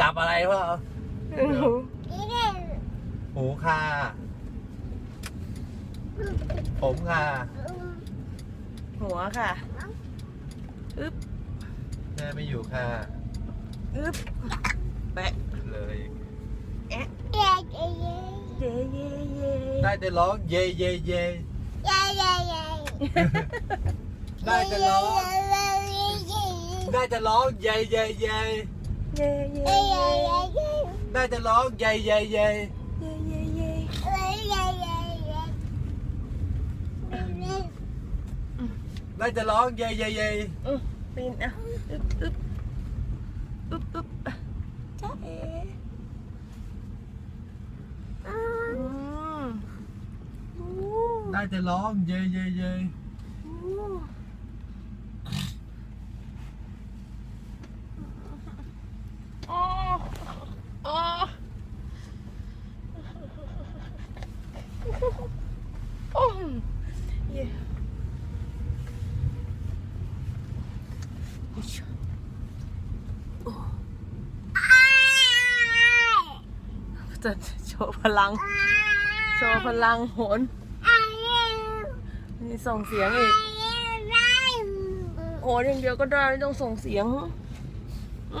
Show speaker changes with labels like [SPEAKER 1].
[SPEAKER 1] จับอะไรเปล่า
[SPEAKER 2] อืม
[SPEAKER 1] หูค่ะผมค่ะ
[SPEAKER 2] หัวค่ะอึ๊บ
[SPEAKER 1] แม่ไม่อยู่ค่ะ
[SPEAKER 2] อึ๊บแปะ
[SPEAKER 1] เลย
[SPEAKER 2] เย่เย่เย่
[SPEAKER 1] ได้แต่ร้องเย่เย่เย่ได้แต่ร้องได้แต่ร้องเย่เย่เย่
[SPEAKER 2] เย่เย่เย่
[SPEAKER 1] ได้แต่ร้องเย่เย่เย่
[SPEAKER 2] เย่เย่เย่
[SPEAKER 1] ได้แต่ร้องเย่เย่เย่
[SPEAKER 2] อืมปีนอะอึ๊บอึ๊บอึ๊บอึ๊บจ้าเอ๋อืมอู้
[SPEAKER 1] ได้แต่ร้องเย่เย่เย่
[SPEAKER 2] อู้อ๋ออ๋อโอ้ยเย่อุ๊ยโอ้ จะโชว์พลัง โชว์พลังโหนนี่ส่งเสียงอีก โหนอย่างเดียวก็ได้ไม่ต้องส่งเสียงอื